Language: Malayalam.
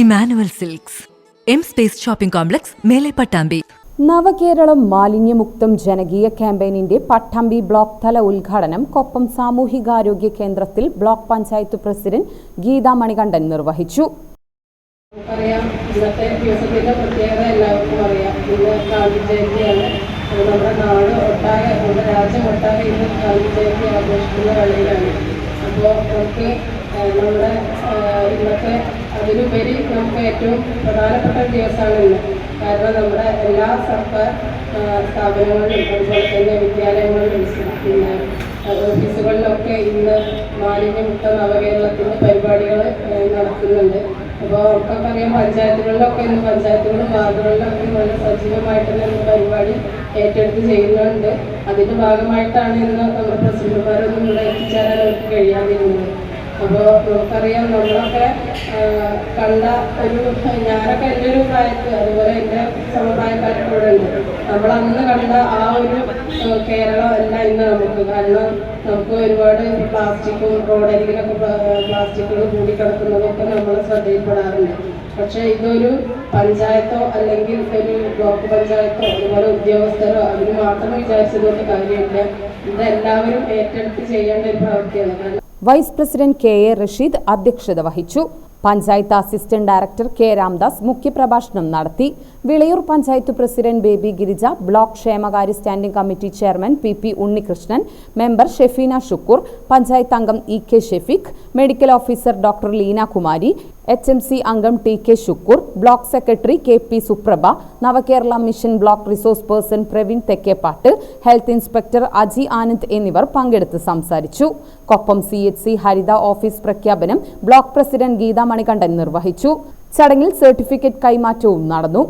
Emmanuel silks. M space shopping complex മേലെ പട്ടാമ്പി നവകേരളം മാലിന്യമുക്തം ജനകീയ ക്യാമ്പയിനിന്റെ പട്ടാമ്പി ബ്ലോക്ക് തല ഉദ്ഘാടനം കൊപ്പം സാമൂഹികാരോഗ്യ കേന്ദ്രത്തിൽ ബ്ലോക്ക് പഞ്ചായത്ത് പ്രസിഡന്റ് ഗീതാ മണികണ്ഠൻ നിർവഹിച്ചു. അറിയാം ഇന്നത്തെ ദിവസത്തിന്റെ പ്രത്യേകത എല്ലാവർക്കും അറിയാം. ഇന്ന് ഗാന്ധി ജയന്തിയാണ്. നമ്മുടെ നാട് ഒട്ടാകെ നമ്മുടെ രാജ്യം ഒട്ടാകെ ഇന്ന് ഗാന്ധി ജയന്തി ആഘോഷിക്കുന്ന വേളയിലാണ്. അപ്പോൾ നമുക്ക് നമ്മുടെ ഇന്നത്തെ അതിലുപരി നമുക്ക് ഏറ്റവും പ്രധാനപ്പെട്ട ഒരു ദിവസമാണ് ഇന്ന് കാരണം നമ്മുടെ എല്ലാ സർക്കാർ സ്ഥാപനങ്ങളിലും അതുപോലെ തന്നെ വിദ്യാലയങ്ങളിലും പിന്നെ ഓഫീസുകളിലൊക്കെ ഇന്ന് മാലിന്യമുക്ത നവകേരളത്തിന്റെ പരിപാടികൾ നടത്തുന്നുണ്ട്. അപ്പോൾ ഒക്കെ പറയാം പഞ്ചായത്തുകളിലൊക്കെ ഇന്ന് പഞ്ചായത്തുകളും വാർഡുകളിലൊക്കെ വളരെ സജീവമായിട്ട് തന്നെ പരിപാടി ഏറ്റെടുത്ത് ചെയ്യുന്നുണ്ട്. അതിന്റെ ഭാഗമായിട്ടാണ് ഇന്ന് നമ്മുടെ പ്രസിഡന്റുമാരൊന്നും ഇവിടെ എത്തിച്ചേരാൻ അവർക്ക് കഴിയാതിരുന്നത്. അപ്പോൾ നമുക്കറിയാം നമ്മളൊക്കെ കണ്ട ഒരു ഞാനൊക്കെ എന്റെ ഒരു പ്രായത്തിൽ അതുപോലെ എന്റെ സമപ്രായക്കാരൊക്കെ ഉണ്ട് നമ്മൾ അന്ന് കണ്ട ആ ഒരു കേരളം അല്ല ഇന്ന് നമുക്ക്. കാരണം നമുക്ക് ഒരുപാട് പ്ലാസ്റ്റിക്കും റോഡരികിലൊക്കെ പ്ലാസ്റ്റിക്കുകൾ കൂടിക്കിടക്കുന്നതൊക്കെ നമ്മൾ ശ്രദ്ധയിൽപ്പെടാറുണ്ട്. പക്ഷേ ഇതൊരു പഞ്ചായത്തോ അല്ലെങ്കിൽ ഒരു ബ്ലോക്ക് പഞ്ചായത്തോ അതുപോലെ ഉദ്യോഗസ്ഥരോ അതിന് മാത്രം വിചാരിച്ചതുകൊണ്ട് കാര്യമില്ല. ഇതെല്ലാവരും ഏറ്റെടുത്ത് ചെയ്യേണ്ട ഒരു പ്രവൃത്തിയാണ്. കാരണം vice president K A Rasheed അധ്യക്ഷത വഹിച്ചു. Panchayat assistant director K Ramdas മുഖ്യപ്രഭാഷണം നടത്തി. വിളയൂർ പഞ്ചായത്ത് പ്രസിഡന്റ് ബേബി ഗിരിജ ബ്ലോക്ക് ക്ഷേമകാര്യ standing committee chairman P P Unnikrishnan member Shefeena Shukkur panchayat അംഗം E K Shafeeq medical officer doctor Leena Kumari H M C അംഗം T K Shukkur block secretary K P Suprabha Navakerala mission block resource person Praveen Thekkepat health inspector Aji Anand എന്നിവർ പങ്കെടുത്ത് സംസാരിച്ചു. കൊപ്പം സി എച്ച് സി ഹരിത ഓഫീസ് പ്രഖ്യാപനം ബ്ലോക്ക് പ്രസിഡന്റ് ഗീതാ മണികണ്ഠൻ നിർവഹിച്ചു. ചടങ്ങിൽ സർട്ടിഫിക്കറ്റ് കൈമാറ്റവും നടന്നു.